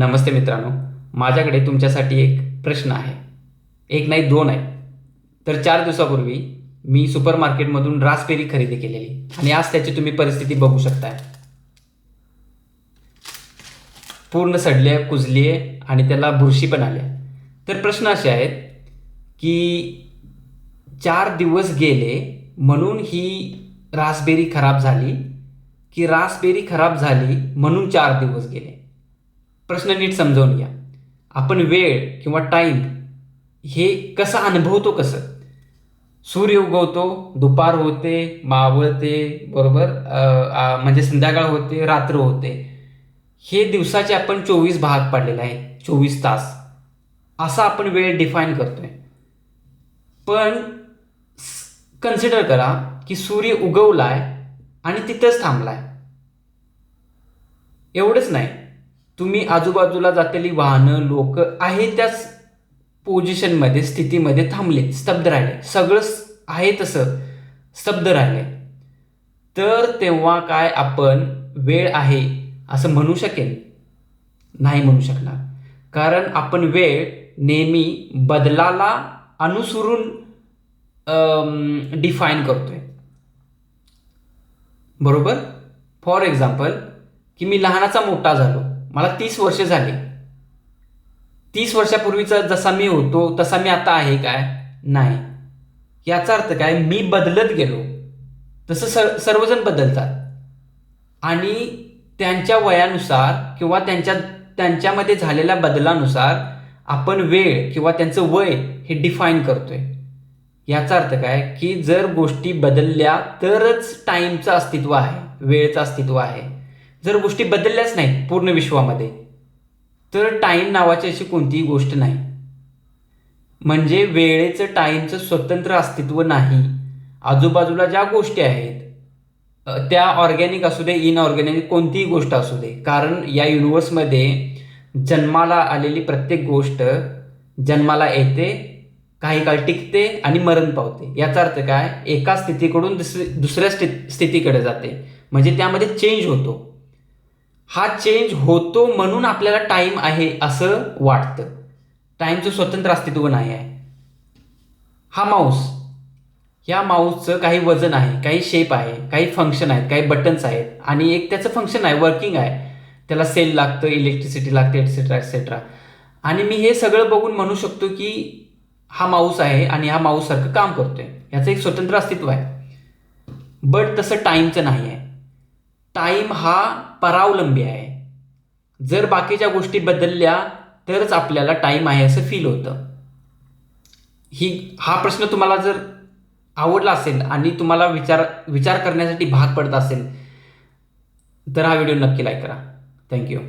नमस्ते मित्रांनो माझ्याकडे तुमच्यासाठी एक प्रश्न आहे. एक नाही दोन आहे. तर चार दिवसापूर्वी मी सुपर मार्केटमधून रासबेरी खरेदी केलेली आणि आज त्याची तुम्ही परिस्थिती बघू शकताय. पूर्ण सडली आहे कुजली आहे आणि त्याला बुरशी पण आली आहे तर प्रश्न असे आहेत की चार दिवस गेले म्हणून ही रासबेरी खराब झाली की रासबेरी खराब झाली म्हणून चार दिवस गेले? प्रश्न नीट समजावून घ्या. आपण वेळ किंवा टाईम हे कसं अनुभवतो कसं? सूर्य उगवतो दुपार होते मावळते बरोबर? म्हणजे संध्याकाळ होते रात्र होते. हे दिवसाचे आपण चोवीस भाग पाडलेले आहेत चोवीस तास. असा आपण वेळ डिफाईन करतोय. पण कन्सिडर करा की सूर्य उगवलाय आणि तिथंच थांबलाय. एवढंच नाही. तुम्ही आजूबाजूला जातेली वाहनं लोक आहे त्याच पोझिशनमध्ये स्थितीमध्ये थांबले स्तब्ध राहिले. सगळं आहे तसं स्तब्ध राहिले. तर तेव्हा काय आपण वेळ आहे असं म्हणू शकेल नाही म्हणू शकणार. कारण आपण वेळ नेहमी बदलाला अनुसरून डिफाईन करतोय. बरोबर? फॉर एक्झाम्पल की मी लहानाचा मोठा झालो. मला तीस वर्ष झाली. तीस वर्षापूर्वीचा जसा मी होतो तसा मी आता आहे काय? नाही. याचा अर्थ काय? मी बदलत गेलो. तसं सर सर्वजण बदलतात. आणि त्यांच्या वयानुसार किंवा त्यांच्या त्यांच्यामध्ये झालेल्या बदलानुसार आपण वेळ किंवा त्यांचं वय हे डिफाईन करतोय. याचा अर्थ काय? की जर गोष्टी बदलल्या तरच टाईमचं अस्तित्व आहे वेळेचं अस्तित्व आहे. जर गोष्टी बदलल्याच नाहीत पूर्ण विश्वामध्ये तर टाईम नावाची अशी कोणतीही गोष्ट नाही. म्हणजे वेळेचं टाईमचं स्वतंत्र अस्तित्व नाही. आजूबाजूला ज्या गोष्टी आहेत त्या ऑर्गॅनिक असू दे इनऑर्गॅनिक कोणतीही गोष्ट असू दे कारण या युनिवर्समध्ये जन्माला आलेली प्रत्येक गोष्ट जन्माला येते काही काळ टिकते आणि मरण पावते. याचा अर्थ काय? एका स्थितीकडून दुसरी दुसऱ्या स्थितीकडे जाते. म्हणजे त्यामध्ये चेंज होतो. हा चेंज होतो म्हणून आपल्याला टाईम आहे असं वाटतं. टाईमचं स्वतंत्र अस्तित्व नाही आहे. हा माऊस या माऊसचं काही वजन आहे काही शेप आहे काही फंक्शन आहेत काही बटन्स आहेत आणि एक त्याचं फंक्शन आहे वर्किंग आहे. त्याला सेल लागतं इलेक्ट्रिसिटी लागते एटसेट्रा एटसेट्रा आणि मी हे सगळं बघून म्हणू शकतो की हा माऊस आहे आणि हा माऊससारखं काम करतोय. याचं एक स्वतंत्र अस्तित्व आहे. बट तसं टाईमचं नाही आहे. टाईम हा परावलंबी आहे. जर बाकीच्या गोष्टी बदलल्या तरच आपल्याला टाईम आहे असं फील होतं. ही हा प्रश्न तुम्हाला जर आवडला असेल आणि तुम्हाला विचार विचार करण्यासाठी भाग पडत असेल तर हा व्हिडिओ नक्की लाईक करा. थँक्यू